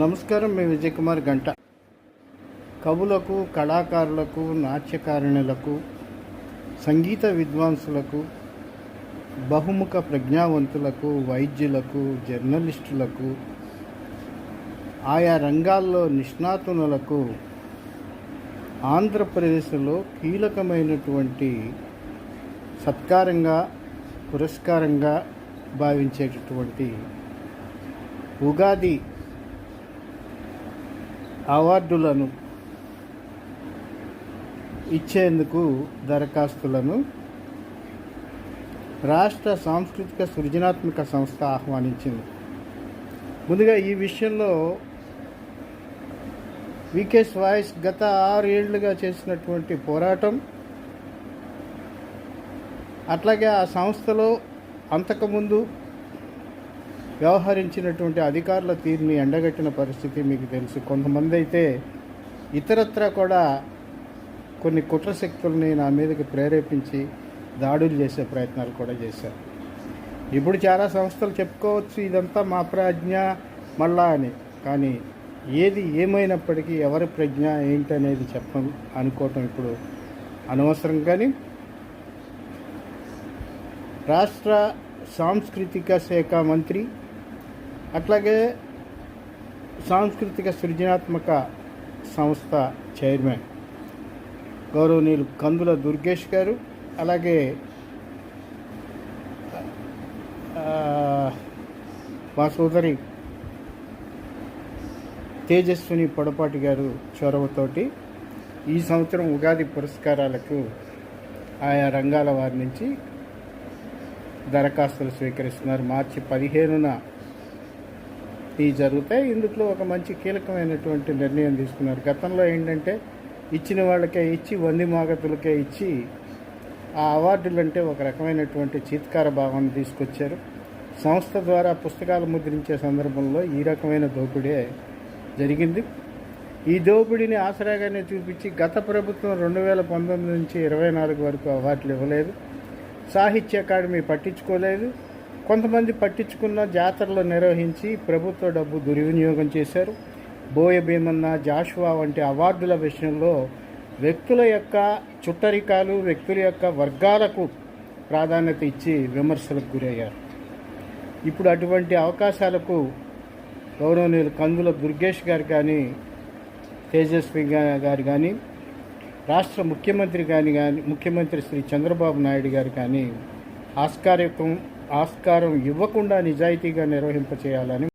నమస్కారం మీ విజయ్ కుమార్ గంట. కవులకు కళాకారులకు నాట్యకారిణులకు సంగీత విద్వాంసులకు బహుముఖ ప్రజ్ఞావంతులకు వైద్యులకు జర్నలిస్టులకు ఆయా రంగాల్లో నిష్ణాతునులకు ఆంధ్రప్రదేశ్లో కీలకమైనటువంటి సత్కారంగా పురస్కారంగా భావించేటటువంటి ఉగాది అవార్డులను ఇచ్చేందుకు దరఖాస్తులను రాష్ట్ర సాంస్కృతిక సృజనాత్మక సంస్థ ఆహ్వానించింది. ముందుగా ఈ విషయంలో వికేస్ వాయిస్ గత ఆరు ఏళ్ళుగా చేసినటువంటి పోరాటం అట్లాగే ఆ సంస్థలో అంతకుముందు వ్యవహరించినటువంటి అధికారుల తీరుని ఎండగట్టిన పరిస్థితి మీకు తెలుసు. కొంతమంది అయితే ఇతరత్ర కూడా కొన్ని కుట్ర శక్తుల్ని నా మీదకి ప్రేరేపించి దాడులు చేసే ప్రయత్నాలు కూడా చేశారు. ఇప్పుడు చాలా సంస్థలు చెప్పుకోవచ్చు ఇదంతా మా ప్రజ్ఞ మళ్ళా అని. కానీ ఏది ఏమైనప్పటికీ ఎవరి ప్రజ్ఞ ఏంటనేది చెప్ప అనుకోవటం ఇప్పుడు అనవసరం. కానీ రాష్ట్ర సాంస్కృతిక శాఖ మంత్రి అట్లాగే సాంస్కృతిక సృజనాత్మక సంస్థ చైర్మన్ గౌరవనీయులు కందుల దుర్గేష్ గారు అలాగే మా సోదరి తేజస్విని పొడపాటి గారు చొరవతోటి ఈ సంవత్సరం ఉగాది పురస్కారాలకు ఆయా రంగాల వారి నుంచి దరఖాస్తులు స్వీకరిస్తున్నారు. మార్చి పదిహేనున ఇవి జరుగుతాయి ఇందులో ఒక మంచి కీలకమైనటువంటి నిర్ణయం తీసుకున్నారు. గతంలో ఏంటంటే ఇచ్చిన వాళ్ళకే ఇచ్చి వంది మాగతులకే ఇచ్చి ఆ అవార్డులు అంటే ఒక రకమైనటువంటి చీత్కార భావాన్ని తీసుకొచ్చారు. సంస్థ ద్వారా పుస్తకాలు ముద్రించే సందర్భంలో ఈ రకమైన దోపిడే జరిగింది. ఈ దోపిడీని ఆసరాగానే చూపించి గత ప్రభుత్వం రెండు వేల పంతొమ్మిది నుంచి ఇరవై నాలుగు వరకు అవార్డులు ఇవ్వలేదు. సాహిత్య అకాడమీ పట్టించుకోలేదు. కొంతమంది పట్టించుకున్న జాతరలు నిర్వహించి ప్రభుత్వ డబ్బు దుర్వినియోగం చేశారు. బోయ భీమన్న జాషువా వంటి అవార్డుల విషయంలో వ్యక్తుల యొక్క చుట్టరికాలు వ్యక్తుల యొక్క వర్గాలకు ప్రాధాన్యత ఇచ్చి విమర్శలకు గురయ్యారు. ఇప్పుడు అటువంటి అవకాశాలకు గౌరవనీయులు కందుల దుర్గేష్ గారు కానీ తేజస్వి గారు కానీ రాష్ట్ర ముఖ్యమంత్రి కానీ కానీ ముఖ్యమంత్రి శ్రీ చంద్రబాబు నాయుడు గారు కానీ ఆస్కార్యకం ఆస్కారం ఇవ్వకుండా నిజాయితీగా నిర్వహింపచేయాలని